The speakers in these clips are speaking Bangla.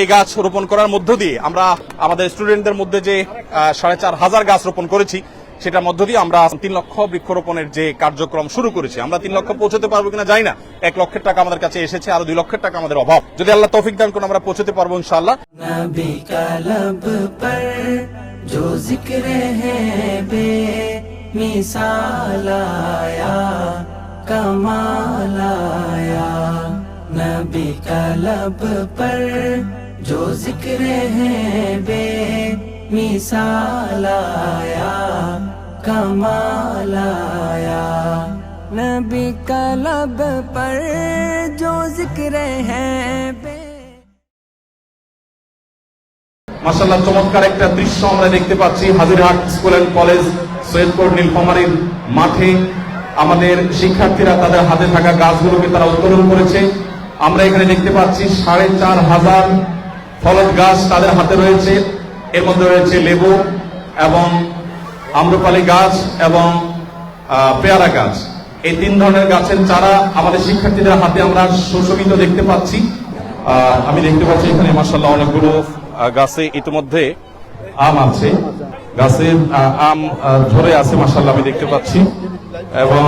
এই গাছ রোপণ করার মধ্য দিয়ে আমরা আমাদের স্টুডেন্টদের মধ্যে যে আহ, সাড়ে চার হাজার গাছ রোপণ করেছি সেটার মধ্য দিয়ে আমরা তিন লক্ষ বৃক্ষরোপণের যে কার্যক্রম শুরু করেছি আমরা তিন লক্ষ পৌঁছতে পারবো কিনা জানি না এক লক্ষের টাকা আমাদের কাছে এসেছে আরো দুই লক্ষের টাকা আমাদের অভাব যদি আল্লাহ তৌফিক দান করে আমরা পৌঁছতে পারবো ইনশাআল্লাহ नबी का लब पर जो जिक्र है बे मिसाल आया कमाल आया नबी का लब पर जो जिक्र है बे मिसाल आया कमाल आया नबी का लब पर जो जिक्र है बे মাসাল্লাহ চমৎকার একটা দৃশ্য আমরা দেখতে পাচ্ছি Hajirhat school and college Saidpur নীলফামারীর মাঠে আমাদের শিক্ষার্থীরা তাদের হাতে থাকা গাছগুলোকে তারা উত্তোলন করেছে আমরা এখানে দেখতে পাচ্ছি সাড়ে চার হাজার ফলদ গাছ তাদের হাতে রয়েছে। এর মধ্যে রয়েছে লেবু এবং আম্রপালি গাছ এবং পেয়ারা গাছ। এই তিন ধরনের গাছের চারা আমাদের শিক্ষার্থীদের হাতে আমরা সুশোভিত দেখতে পাচ্ছি। আমি দেখতে পাচ্ছি এখানে মার্শাল্লাহ অনেকগুলো গাছে ইতিমধ্যে আম আছে। গাছে আম ধরে আছে মার্শাল্লাহ আমি দেখতে পাচ্ছি। এবং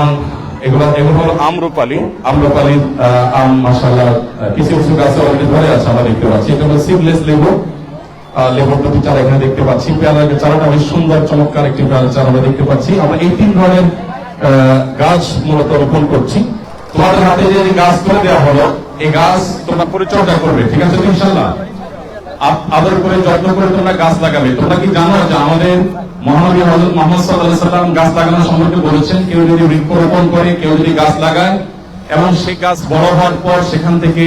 এগুলো এগুলো হলো আম্রপালি। আম্রপালির আম মার্শাল্লাহ কিছু কিছু গাছে অলরেডি ধরে আছে আমরা দেখতে পাচ্ছি। এটা হলো সিডলেস লেবু। লেবুর দুটি চারা এখানে দেখতে পাচ্ছি। পেয়ারার চারাটা বেশ সুন্দর চমৎকার একটি পেয়ারার চারা আমরা দেখতে পাচ্ছি। আমরা এই তিন ধরনের আহ, গাছ মূলত রোপণ করছি। তোমাদের হাতে যে গাছ করে দেওয়া হলো এই গাছ তোমরা পরিচর্যা করবে ঠিক আছে ইনশাল্লাহ আদর করে যত্ন করে তোমরা গাছ লাগাবে। তোমরা কি জানো যে আমাদের মহানবী হজরত মোহাম্মদ সাল্লাহ সাল্লাম গাছ লাগানো সম্পর্কে বলেছেন, কেউ যদি বৃক্ষরোপণ করে, কেউ যদি গাছ লাগায় এবং সেই গাছ বড় হওয়ার পর সেখান থেকে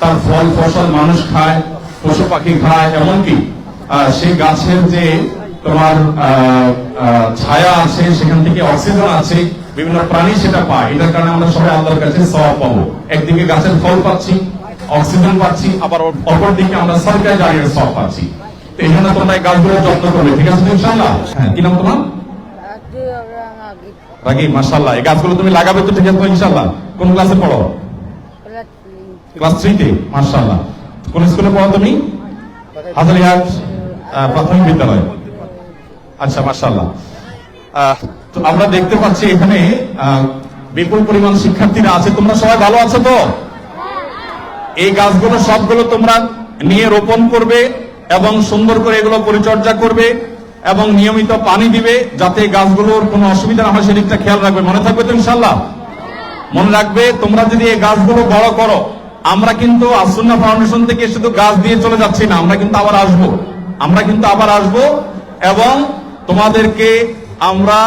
তার ফল, ফসল মানুষ খায়, পশু পাখি খায়, এমনকি সেই গাছের যে তোমার ছায়া আছে, সেখান থেকে অক্সিজেন আছে, বিভিন্ন প্রাণী সেটা পায়। এটার কারণে আমরা সবাই আল্লাহর কাছে সওয়াব পাবো। একদিকে গাছের ফল পাচ্ছি অক্সিজেন পাচ্ছি, আবার অপর দিকে আমরা সরকারি জায়গায় সব পাচ্ছি। এই জন্য তোমরা এই গাছগুলো যত্ন করবে, ঠিক আছে ইনশাল্লাহ হ্যাঁ কি নাম তোমার? রাগি মাশাল্লাহ এই গাছগুলো তুমি লাগাবে তো, ঠিক আছে ইনশাল্লাহ কোন ক্লাসে পড়ো? ক্লাস থ্রিতে মাশাল্লাহ কোন স্কুলে পড়ো তুমি? হাজারিহাট প্রাথমিক বিদ্যালয়। আচ্ছা তো আমরা দেখতে পাচ্ছি এখানে বিপুল পরিমাণ শিক্ষার্থীরা আছে। তোমরা সবাই ভালো আছো তো? এই গাছগুলো সবগুলো তোমরা নিয়ে রোপণ করবে এবং সুন্দর করে এগুলো পরিচর্যা করবে এবং নিয়মিত পানি দিবে যাতে গাছগুলোর কোনো অসুবিধা না হয়, সেদিকটা খেয়াল রাখবে। মনে থাকবে তো ইনশাল্লাহ মনে রাখবে, তোমরা যদি এই গাছগুলো বড় করো, আমরা কিন্তু আসুন্না ফাউন্ডেশন থেকে শুধু গাছ দিয়ে চলে যাচ্ছি না, আমরা কিন্তু আবার আসব। আমরা কিন্তু আবার আসব এবং তোমাদেরকে আমরা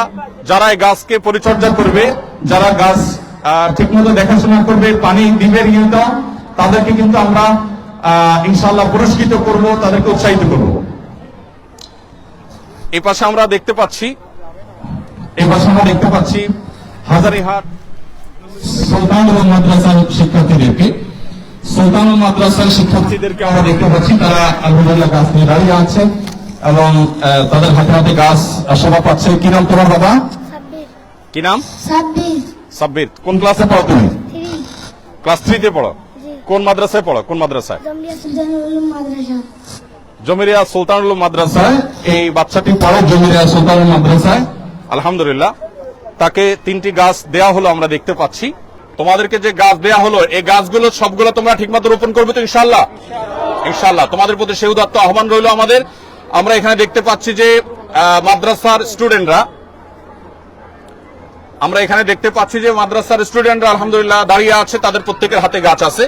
যারা এই গাছকে পরিচর্যা করবে, যারা গাছ ঠিকমতো দেখাশোনা করবে, পানি দিবে নিয়মিত তাদেরকে কিন্তু আমরা ইনশাল্লাহ পুরস্কৃত করব তাদেরকে উৎসাহিত করব। এই পাশে আমরা দেখতে পাচ্ছি এই পাশে আমরা দেখতে পাচ্ছি হাজারিহাট সুলতানুল মাদ্রাসার শিক্ষার্থীদেরকে। সুলতানুল মাদ্রাসার শিক্ষার্থীদেরকে আমরা দেখতে পাচ্ছি তারা আলহামদুলিল্লাহ গাছ নিয়ে দাঁড়িয়ে আছে এবং আহ, তাদের হাতে হাতে গাছ শোভা পাচ্ছে। কি নাম তোমার বাবা? কি নাম? ছাব্বিশ সাব্বির। কোন ক্লাসে পড়ো তুমি? ক্লাস থ্রিতে পড়ো। কোন মাদ্রাসায় পড়ো? কোন মাদ্রাসায়? জমিরিয়া সুলতানুল মাদ্রাসায় এই বাচ্চাটি পড়ে জমিরিয়া সুলতানুল মাদ্রাসায়। আলহামদুলিল্লাহ। তাকে তিনটি গাছ দেয়া হলো আমরা দেখতে পাচ্ছি। তোমাদেরকে যে গাছ দেয়া হলো এই গাছগুলো সবগুলো তোমরা ঠিকমতো রোপণ করবে তো ইনশাল্লাহ ইনশাল্লাহ তোমাদের প্রতি সেই উদাত্ত আহ্বান রইল আমাদের। আমরা এখানে দেখতে পাচ্ছি যে মাদ্রাসার স্টুডেন্টরা আমরা এখানে দেখতে পাচ্ছি যে মাদ্রাসার স্টুডেন্টরা আলহামদুলিল্লাহ দাঁড়িয়ে আছে, তাদের প্রত্যেকের হাতে গাছ আছে।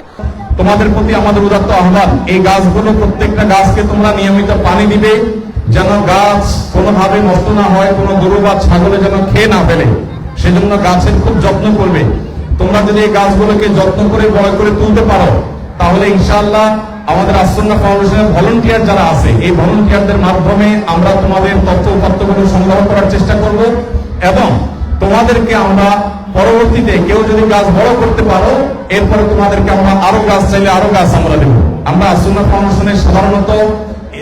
তোমাদের প্রতি আমাদের উদাত্ত আহ্বান, এই গাছগুলো প্রত্যেকটা গাছকে তোমরা নিয়মিত পানি দিবে, যেন গাছ কোনোভাবে নষ্ট না হয়, কোনো গরু বা ছাগলে যেন খেয়ে না ফেলে। সেজন্য গাছের খুব যত্ন করবে। তোমরা যদি এই গাছগুলোকে যত্ন করে, বড় করে তুলতে পারো, তাহলে ইনশাআল্লাহ আমাদের আসন্না ফাউন্ডেশনের ভলেন্টিয়ার যারা আছে, এই ভলেন্টিয়ারদের মাধ্যমে আমরা তোমাদের তথ্য উপাত্তগুলো সংগ্রহ করার চেষ্টা করব এবং তোমাদেরকে আমরা পরবর্তীতে কেউ যদি গাছ বড় করতে পারো, এরপরে তোমাদেরকে আমরা আরও গাছ চাইলে আরও গাছ আমরা দেবো। আমরা আসন্না ফাউন্ডেশনের সাধারণত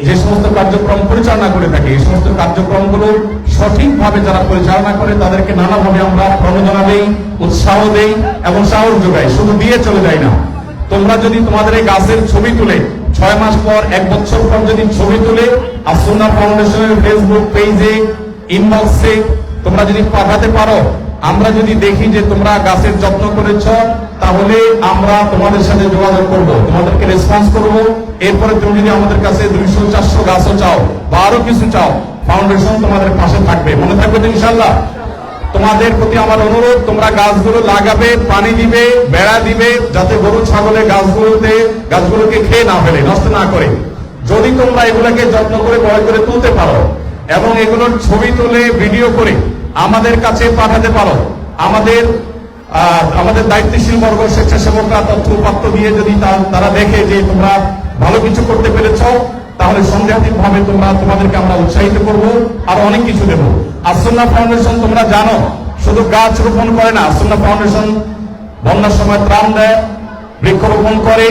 যে সমস্ত কার্যক্রম পরিচালনা করে থাকি, এই সমস্ত কার্যক্রমগুলো সঠিকভাবে যারা পরিচালনা করে, তাদেরকে নানাভাবে আমরা প্রণোদনা দেই, উৎসাহ দেই এবং সাহস যোগাই। শুধু দিয়ে চলে যাই না। তোমরা যদি তোমাদের এই গাছের ছবি তুলে, ছয় মাস পর, এক বছর পর যদি ছবি তুলে, আর আসুন্না ফাউন্ডেশনের ফেসবুক পেজে ইনবক্সে তোমরা যদি পাঠাতে পারো, আমরা যদি দেখি যে তোমরা গাছের যত্ন করেছ, তাহলে আমরা তোমাদের সাথে যোগাযোগ করব, তোমাদেরকে রেসপন্স করব। এরপরে তুমি যদি আমাদের কাছে দুইশো, চারশো গাছও চাও বা আরও কিছু চাও ফাউন্ডেশন তোমাদের পাশে থাকবে। মনে থাকবে তো ইনশাল্লাহ তোমাদের প্রতি আমার অনুরোধ, তোমরা গাছগুলো লাগাবে, পানি দিবে, বেড়া দিবে, যাতে গরু ছাগলে গাছগুলোতে, গাছগুলোকে খেয়ে না ফেলে, নষ্ট না করে। যদি তোমরা এগুলোকে যত্ন করে, বড় করে তুলতে পারো এবং এগুলোর ছবি তুলে ভিডিও করে আমাদের কাছে পাঠাতে পারো। আমাদের আমাদের দায়িত্বশীল বর্গ স্বেচ্ছাসেবকরা তথ্য উপাত্ত দিয়ে যদি তারা দেখে যে তোমরা ভালো কিছু করতে পেরেছ, তাহলে সন্দেহাতীত ভাবে তোমরা, তোমাদেরকে আমরা উৎসাহিত করব আর অনেক কিছু দেব। আসন্না ফাউন্ডেশন তোমরা জানো, শুধু গাছ রোপণ করে না, আসন্না ফাউন্ডেশন বন্যার সময় ত্রাণ দেয়, বৃক্ষরোপণ করে,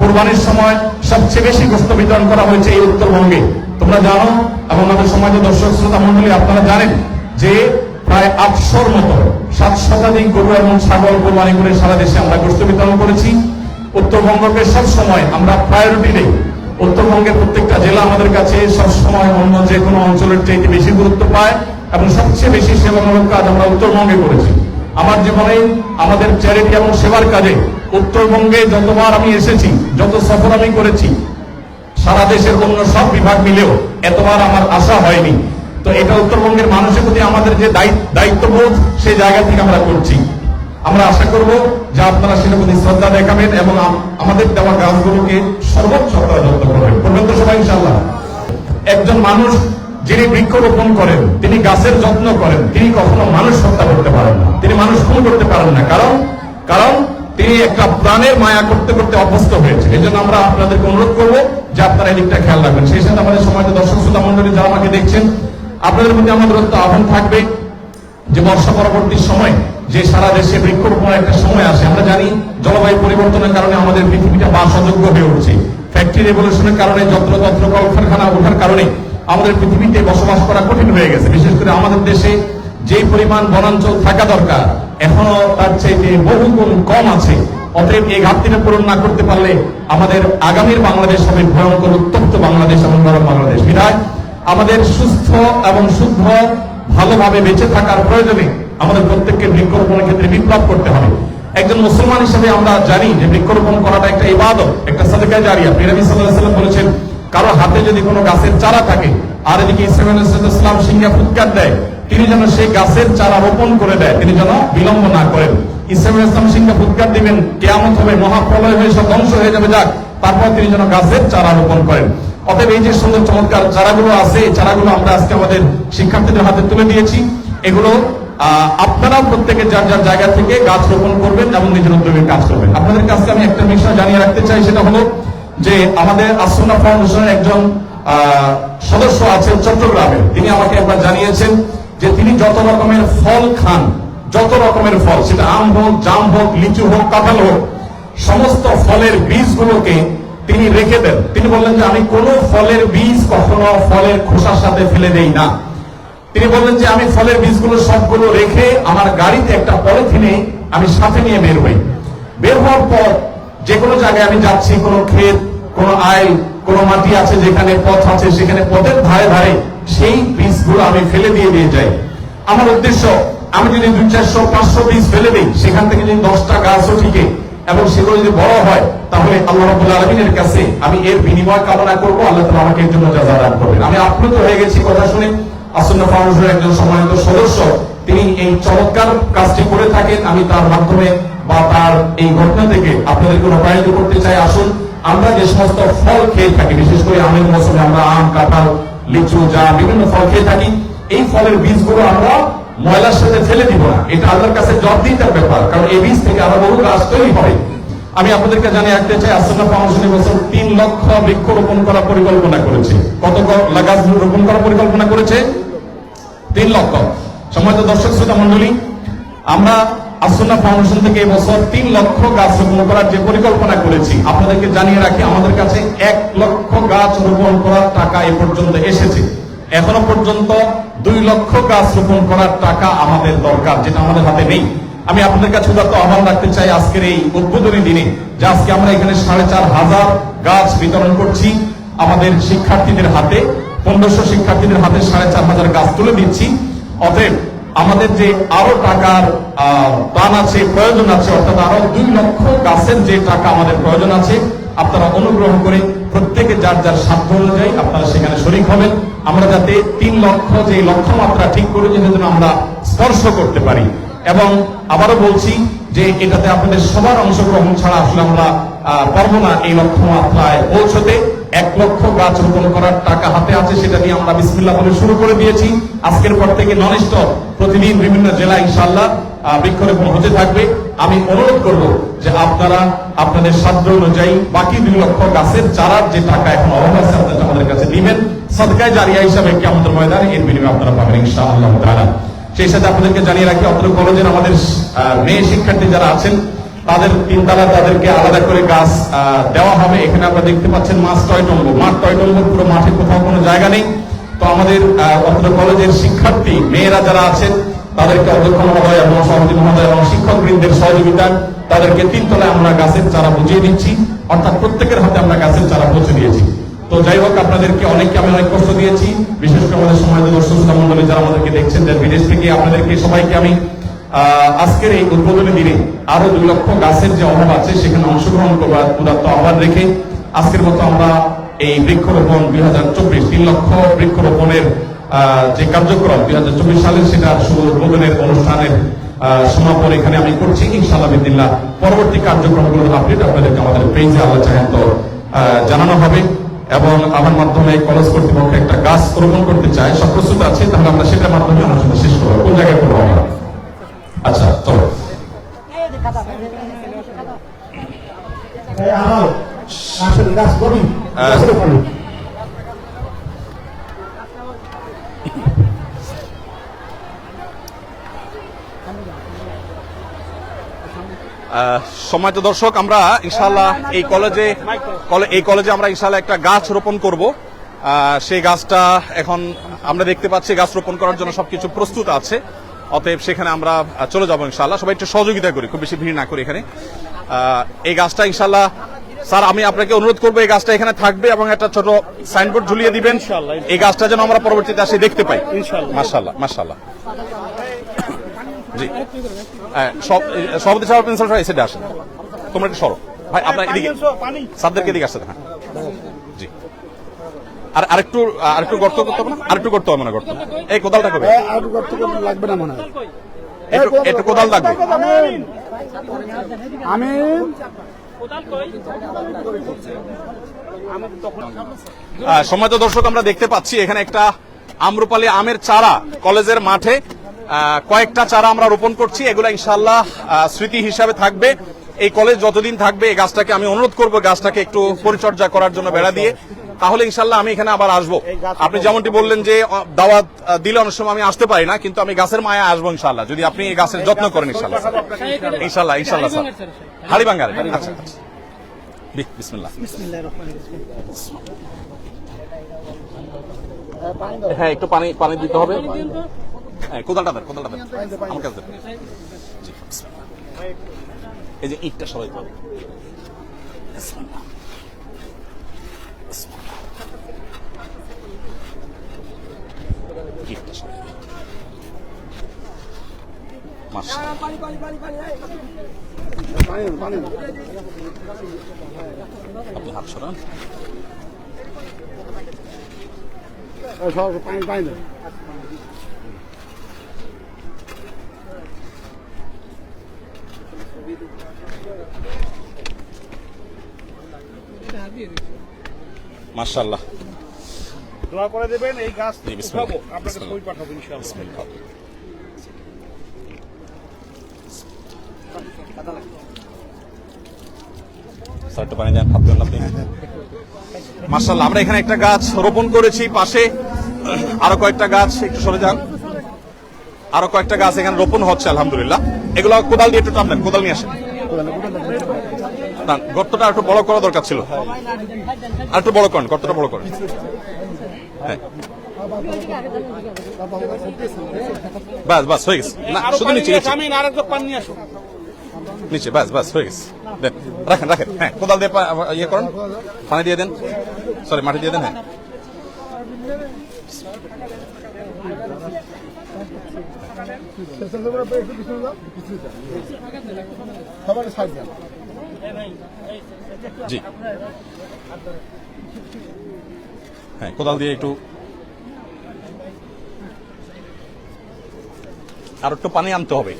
কোরবানির সময় সবচেয়ে বেশি গোস্ত বিতরণ করা হয়েছে এই উত্তরবঙ্গে। তোমরা জানো, এবং আমাদের সমাজের দর্শক শ্রোতা মন্ডলী আপনারা জানেন যে প্রায় আটশোর মতো সাত শতাধিক গরু এবং ছাগল কোরবানি করে সারা দেশে আমরা গোস্ত বিতরণ করেছি। উত্তরবঙ্গকে সব সময় আমরা প্রায়োরিটি দেই উত্তরবঙ্গের প্রত্যেকটা জেলা আমাদের কাছে সব সময় অন্য যে কোনো অঞ্চলের চাইতে বেশি গুরুত্ব পায় এবং সবচেয়ে বেশি সেবামূলক কাজ আমরা উত্তরবঙ্গে করেছি। আমার জীবনে, আমাদের চ্যারিটি এবং সেবার কাজে উত্তরবঙ্গে যতবার আমি এসেছি, যত সফর আমি করেছি, সারা দেশের অন্য সব বিভাগ মিলেও এতবার আমার আশা হয়নি। তো এটা উত্তরবঙ্গের মানুষের প্রতি আমাদের যে দায়িত্ব- দায়িত্ববোধ, সেই জায়গা থেকে আমরা করছি। আমরা আশা করব যে আপনারা সেটার প্রতি শ্রদ্ধা দেখাবেন এবং আমাদের দেওয়া গাছগুলোকে সর্বোচ্চ যত্ন করবেন। করবেন তো সবাই ইনশাল্লাহ একজন মানুষ যিনি বৃক্ষরোপণ করেন, তিনি গাছের যত্ন করেন, তিনি কখনো মানুষ হত্যা করতে পারেন না। তিনি মানুষ খুন করতে পারেন না। কারণ কারণ তিনি একটা প্রাণের মায়া করতে করতে অভ্যস্ত হয়েছে এই জন্য আমরা আপনাদেরকে অনুরোধ করব যে আপনারা এই দিকটা খেয়াল রাখবেন। সেই সাথে আমাদের সমাজের দর্শক, শ্রোতা মন্ডলী যারা আমাকে দেখছেন আপনাদের প্রতি আমাদের আহ্বান থাকবে যে বর্ষা পরবর্তী সময়, যে সারা দেশে বৃক্ষরোপণের একটা সময় আসে, আমরা জানি জলবায়ু পরিবর্তনের কারণে আমাদের পৃথিবীটা বাস অযোগ্য হয়ে উঠছে। ফ্যাক্টরি রেভলিউশনের কারণে যত্র তত্র কলকারখানা ওঠার কারণে আমাদের পৃথিবীতে বসবাস করা কঠিন হয়ে গেছে। বিশেষ করে আমাদের দেশে যে পরিমাণ বনাঞ্চল থাকা দরকার, এখনও তার চাইতে বহু গুণ কম আছে। অতএব এই ঘাটতিটা পূরণ না করতে পারলে আমাদের আগামীর বাংলাদেশ হবে ভয়ঙ্কর উত্তপ্ত বাংলাদেশ এবং বাংলাদেশ। বিধায় আমাদের সুস্থ এবং শুদ্ধ, ভালোভাবে বেঁচে থাকার প্রয়োজনে আমাদের প্রত্যেককে বৃক্ষরোপণের ক্ষেত্রে বিপ্লব করতে হবে। একজন মুসলমান হিসেবে আমরা জানি যে বৃক্ষরোপণ করাটা একটা ইবাদত, একটা সাদেকা জারিয়া পিরামি সাল্লাম বলেছেন, কারও হাতে যদি কোনো গাছের চারা থাকে, আর এদিকে ইসলাম সিংহা ফুৎকার দেয়, তিনি যেন সেই গাছের চারা রোপণ করে দেয়, তিনি যেন বিলম্ব না করেন। ইসলাম ইসলাম সিংহা ফুৎকার দিবেন, কেয়ামত হবে, মহাপ্রলয় হয়ে সব ধ্বংস হয়ে যাবে, যাক, তারপর তিনি যেন গাছের চারা রোপণ করেন। অতএব এই যে সুন্দর চমৎকার চারাগুলো আছে চারাগুলো আমরা আজকে আমাদের শিক্ষার্থীদের হাতে তুলে দিয়েছি। এগুলো আপনারা প্রত্যেকে যার যার জায়গা থেকে গাছ রোপণ করবেন এবং নিজের উদ্যোগে কাজ করবেন। আপনাদের কাছে আমি একটা বিষয় জানিয়ে রাখতে চাই, সেটা হলো যে আমাদের আসনা ফাউন্ডেশনের একজন সদস্য আছেন চট্টগ্রামে তিনি আমাকে একবার জানিয়েছেন যে তিনি যত রকমের ফল খান, যত রকমের ফল, সেটা আম হোক, জাম হোক, লিচু হোক, কাঁঠাল হোক, সমস্ত ফলের বীজগুলোকে তিনি রেখে দেন। তিনি বললেন যে, আমি কোনো ফলের বীজ কখনো ফলের খোসার সাথে ফেলে দেই না। তিনি বললেন যে, আমি ফলের বীজগুলো সবগুলো রেখে আমার গাড়িতে একটা পলিথিনে আমি সাথে নিয়ে বের হই। বের হওয়ার পর যে কোনো জায়গায় আমি যাচ্ছি, কোনো ক্ষেত, কোনো আইল, কোনো মাটি আছে যেখানে পথ আছে, সেখানে পথের ধারে ধারে সেই বীজগুলো আমি ফেলে দিয়ে দিয়ে যাই। আমার উদ্দেশ্য, আমি যদি দুই চারশো, পাঁচশো বীজ ফেলে দিই, সেখান থেকে যদি দশটা গাছও ঠিকে এবং সেগুলো যদি বড় হয়, তাহলে আল্লাহ রাব্বুল আলামিনের কাছে আমি এর বিনিময় কামনা করব, আল্লাহ তাআলা আমাকে এর জন্য জাযা দান করবেন। আমি আপ্লুত হয়ে গেছি কথা শুনে। আসন্ন ফাউন্ডেশনের একজন সম্মানিত সদস্য, তিনি এই চমৎকার কাজটি করে থাকেন। আমি তার মাধ্যমে বা তার এই ঘটনা থেকে আপনাদেরকে অনুপ্রাণিত করতে চাই। আসুন, আমরা যে সমস্ত ফল খেয়ে থাকি, বিশেষ করে আমের মৌসুমে আমরা আম, কাঁঠাল, লিচু, যা বিভিন্ন ফল খেয়ে থাকি, এই ফলের বীজগুলো আমরা ময়লার সাথে ফেলে দিব না। এটা আল্লাহর কাছে জবাবদিহিতার ব্যাপার, কারণ এই বীজ থেকে আরও বহু গাছ তৈরি হবে। আমি আপনাদেরকে জানিয়ে রাখতে চাই আসন্ন ফাউন্ডেশন বছর তিন লক্ষ বৃক্ষ রোপণ করার পরিকল্পনা করেছে। কত গাছ রোপণ করার পরিকল্পনা করেছে? তিন লক্ষ। সম্মানিত দর্শক, শ্রোতা মন্ডলী আমরা আসন্না ফাউন্ডেশন থেকে এবছর তিন লক্ষ গাছ রোপণ করার যে পরিকল্পনা করেছি, আপনাদেরকে জানিয়ে রাখি, আমাদের কাছে এক লক্ষ গাছ রোপণ করার টাকা এ পর্যন্ত এসেছে। এখনও পর্যন্ত দুই লক্ষ গাছ রোপণ করার টাকা আমাদের দরকার, যেটা আমাদের হাতে নেই। আমি আপনাদের কাছে উদাত্ত আহ্বান রাখতে চাই আজকের এই উদ্বোধনী দিনে, যে আজকে আমরা এখানে সাড়ে চার হাজার গাছ বিতরণ করছি। আমাদের শিক্ষার্থীদের হাতে, পনেরোশো শিক্ষার্থীদের হাতে সাড়ে চার হাজার গাছ তুলে দিচ্ছি। অতএব আমাদের যে আরও টাকার প্ল্যান আছে, প্রয়োজন আছে, অর্থাৎ আরও দুই লক্ষ গাছের যে টাকা আমাদের প্রয়োজন আছে, আপনারা অনুগ্রহ করে প্রত্যেকে যার যার সাধ্য অনুযায়ী আপনারা সেখানে শরিক হবেন। আমরা যাতে তিন লক্ষ, যে লক্ষ্যমাত্রা ঠিক করেছি যেন আমরা স্পর্শ করতে পারি। এবং আবারও বলছি যে এটাতে আপনাদের সবার অংশগ্রহণ ছাড়া আসলে আমরা পারব না এই লক্ষ্যমাত্রায় পৌঁছতে। এক লক্ষ গাছ রোপণ করার টাকা হাতে আছে, সেটা দিয়ে আমরা বিসমিল্লাহ বলে শুরু করে দিয়েছি। আজকের পর থেকে নন স্টপ প্রতিদিন বিভিন্ন জেলায় ইনশাল্লাহ বৃক্ষরোপণ হতে থাকবে। আমি অনুরোধ করব যে আপনারা আপনাদের সাধ্য অনুযায়ী বাকি দুই লক্ষ গাছের চারার যে টাকা এখন অভাব আছে, আপনারা আমাদের কাছে দিবেন সদকায় জারিয়া হিসাবে কি আমাদের ময়দানে এর বিনিময়ে আপনারা পাবেন ইনশাআল্লাহ তাআলা। সেই সাথে আপনাদেরকে জানিয়ে রাখি, অত্র কলেজের আমাদের মেয়ে শিক্ষার্থী যারা আছেন, তাদের তিনতলা তাদেরকে আলাদা করে গাছ দেওয়া হবে। এখানে আপনারা দেখতে পাচ্ছেন মাছ টয় টম্ব। মাঠ টয় টম্ব পুরো মাঠে কোথাও কোনো জায়গা নেই। তো আমাদের অত্র কলেজের শিক্ষার্থী, মেয়েরা যারা আছেন তাদেরকে অধ্যক্ষ মহোদয় এবং সভাপতি মহোদয় এবং শিক্ষক বৃন্দের সহযোগিতা তাদেরকে তিনতলায় আমরা গাছের চারা বুঝিয়ে দিচ্ছি। অর্থাৎ প্রত্যেকের হাতে আমরা গাছের চারা পৌঁছে দিয়েছি। তো যাই হোক, আপনাদেরকে অনেককে আমি অনেক কষ্ট দিয়েছি। বিশেষ করে আমাদের সময় দর্শক মন্ডলী যারা আমাদেরকে দেখছেন যে বিদেশ থেকে আপনাদেরকে, সবাইকে আমি আজকের এই উদ্বোধনী দিনে আরও দুই লক্ষ গাছের যে অভাব আছে, সেখানে অংশগ্রহণ করবার উদাত্ত আহ্বান রেখে আজকের মতো আমরা এই বৃক্ষরোপণ দুই হাজার চব্বিশ, তিন লক্ষ বৃক্ষরোপণের যে কার্যক্রম দুই হাজার চব্বিশ সালের সেটা উদ্বোধনের অনুষ্ঠানের সমাপন এখানে আমি করছি ইনশাআল্লাহ বিদিল্লাহ পরবর্তী কার্যক্রমগুলোর আপডেট আপনাদেরকে আমাদের পেজে আল্লাহ চাহেন তো জানানো হবে। এবং আমার মাধ্যমে কলেজ কর্তৃপক্ষ একটা গাছ রোপণ করতে চায় সব প্রস্তুত আছে তাহলে আমরা সেটার মাধ্যমে আলোচনা শেষ করব। কোন জায়গায় করব আমরা? আচ্ছা চলো। আসলে গাছ কবি গাছের ফল সময় তো দর্শক আমরা ইনশাল্লাহ এই কলেজে কলে- এই কলেজে আমরা ইনশাল্লাহ একটা গাছ রোপণ করব। সেই গাছটা এখন আমরা দেখতে পাচ্ছি গাছ রোপণ করার জন্য সবকিছু প্রস্তুত আছে। অতএব সেখানে আমরা চলে যাব ইনশাল্লাহ সবাই একটু সহযোগিতা করি খুব বেশি ভিড় না করি এখানে। এই গাছটা ইনশাল্লাহ স্যার আমি আপনাকে অনুরোধ করব এই গাছটা এখানে থাকবে এবং একটা ছোট সাইনবোর্ড ঝুলিয়ে দিবেন। এই গাছটা যেন আমরা পরবর্তীতে আসে দেখতে পাই। মাশাল্লাহ মাশাল্লাহ জি। সব সভাপতি সাহেব প্রিন্সিপাল সাহেব এসে আসেন। তোমরা একটু সরো। ভাই আপনার এদিকে সাবদেরকে এদিকে আসতে হ্যাঁ। জি। আর আরেকটু আরেকটু গর্ত করতে হবে না? আরেকটু করতে হবে না গর্ত। এই কোদালটা করবে আর করতে করতে লাগবে না মনে হয়। একটু একটু কোদাল লাগবে আমি সম্মানিত দর্শক আমরা দেখতে পাচ্ছি এখানে একটা আম্রপালি আমের চারা কলেজের মাঠে কয়েকটা চারা আমরা রোপণ করছি, এগুলো ইনশাল্লাহ স্মৃতি হিসাবে থাকবে। এই কলেজ যতদিন থাকবে, এই গাছটাকে আমি অনুরোধ করব গাছটাকে একটু পরিচর্যা করার জন্য বেড়া দিয়ে। তাহলে ইনশাল্লাহ আমি এখানে আবার আসব। আপনি যেমনটি বললেন যে দাওয়াত দিলে অনেক সময় আমি আসতে পারি না, কিন্তু আমি গাছের মায়া আসব ইনশাল্লাহ যদি আপনি এই গাছের যত্ন করেন ইনশাল্লাহ ইনশাল্লাহ ইনশাল্লাহ স্যার। হাড়িবাঙ্গারে। আচ্ছা আচ্ছা। হ্যাঁ একটু পানি পানি দিতে হবে। হ্যাঁ কোদালটা দেন কোদালটা দেন আমার কাছে। এই যে ইটটা সবাই পাবে। ইটটা সবাই। আপনি হাত সরান। পানি পানি মাশাআল্লাহ দোয়া করে দেবেন এই গাছ উঠাবো আপনাকে। বই পাঠাবো ইনশাআল্লাহ বিসমিল্লাহ। স্যার, পানি দেন, হাত দেন আপনি। মাশাআল্লাহ আমরা এখানে একটা গাছ রোপণ করেছি পাশে আরও কয়েকটা গাছ একটু সরে যান আরও কয়েকটা গাছ এখানে রোপণ হচ্ছে আলহামদুলিল্লাহ এগুলো কোদাল দিয়ে একটু টান দেন কোদাল নিয়ে আসেন। গর্তটা একটু বড় করা দরকার ছিল। আর একটু বড় করেন গর্তটা বড় করেন। হ্যাঁ। বাস বাস হয়ে গেছে। না শুধু নিচে নিচে। বাস বাস হয়ে গেছে। দেন রাখেন রাখেন। হ্যাঁ কোদাল দিয়ে ইয়ে করেন। পানি দিয়ে দেন। সরি মাটি দিয়ে দেন হ্যাঁ সবার সাইড দেন জি। হ্যাঁ কোদাল দিয়ে একটু। আর একটু পানি আনতে হবে।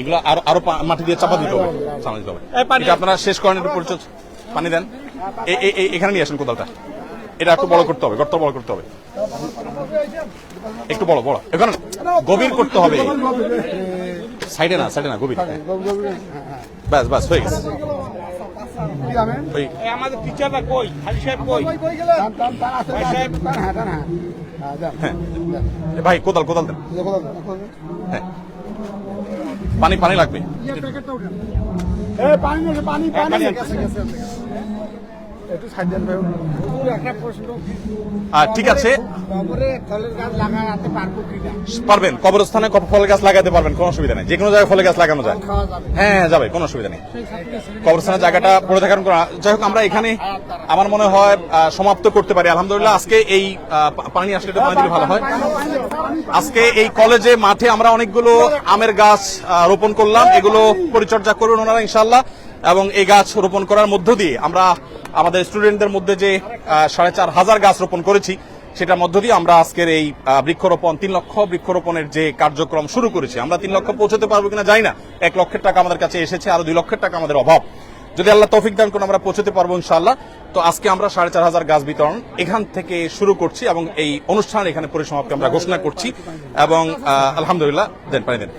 এগুলো আরও আরও মাটি দিয়ে চাপা দিতে হবে চাপা দিতে হবে। আপনারা শেষ করেন একটু পরিচয় পানি দেন। এখানে নিয়ে আসেন কোদালটা। এটা একটু বড় করতে হবে গর্ত বড় করতে হবে। একটু বড় বড়। এখানে গভীর করতে হবে। সাইডে না সাইডে না গভীর। ব্যাস ব্যাস হয়ে গেছে। আমাদের টিচাররা কই? হাজি সাহেব কই? হ্যাঁ। ভাই কোদাল কোদাল দেন। হ্যাঁ। পানি পানি লাগবে। পানি পানি পানি একটু ভাই একটা প্রশ্ন। আর ঠিক আছে। কবরে ফলের গাছ লাগাতে পারব কিনা? পারবেন। কবরস্থানে কব- ফলের গাছ লাগাতে পারবেন কোনো অসুবিধা নেই। যে কোনো জায়গায় ফলের গাছ লাগানো যায়। হ্যাঁ হ্যাঁ, যাবে কোনো অসুবিধা নেই। কবরস্থানের জায়গাটা পড়ে থাকার যাই হোক আমরা এখানে আমার মনে হয় সমাপ্ত করতে পারি। আলহামদুলিল্লাহ আজকে এই পানি আসলে পানি দিলে ভালো হয়। আজকে এই কলেজে মাঠে আমরা অনেকগুলো আমের গাছ রোপণ করলাম। এগুলো পরিচর্যা করুন ওনারা ইনশাল্লাহ এবং এই গাছ রোপণ করার মধ্য দিয়ে আমরা আমাদের স্টুডেন্টদের মধ্যে যে সাড়ে চার হাজার গাছ রোপণ করেছি, সেটার মধ্য দিয়ে আমরা আজকের এই বৃক্ষরোপণ, তিন লক্ষ বৃক্ষরোপণের যে কার্যক্রম শুরু করেছি। আমরা তিন লক্ষ পৌঁছতে পারব কিনা জানি না। এক লক্ষের টাকা আমাদের কাছে এসেছে, আরও দুই লক্ষের টাকা আমাদের অভাব। যদি আল্লাহ তৌফিক দান করে আমরা পৌঁছতে পারব ইনশাআল্লাহ। তো আজকে আমরা সাড়ে চার হাজার গাছ বিতরণ এখান থেকে শুরু করছি এবং এই অনুষ্ঠান এখানে পরিসমাপ্তি আমরা ঘোষণা করছি এবং আলহামদুলিল্লাহ, দেন দেন।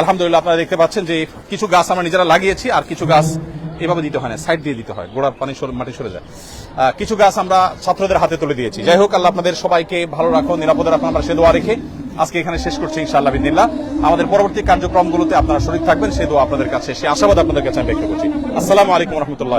আলহামদুলিল্লাহ আপনারা দেখতে পাচ্ছেন যে কিছু গাছ আমরা নিজেরা লাগিয়েছি, আর কিছু গাছ এভাবে দিতে হয় না সাইড দিয়ে দিতে হয়, গোড়ার পানি মাটি সরে যায়। কিছু গাছ আমরা ছাত্রদের হাতে তুলে দিয়েছি। যাই হোক, আল্লাহ আপনাদের সবাইকে ভালো রাখো নিরাপদে রাখুন, আমরা সে দোয়া রেখে আজকে এখানে শেষ করছি, ইনশাআল্লাহ বিদিল্লা আমাদের পরবর্তী কার্যক্রমগুলোতে আপনারা শরীর থাকবেন, সে দোয়া আপনাদের কাছে, সে আশাবাদ আপনাদের কাছে আমি ব্যক্ত করছি। আসসালামু আলাইকুম রহমতুল্লাহ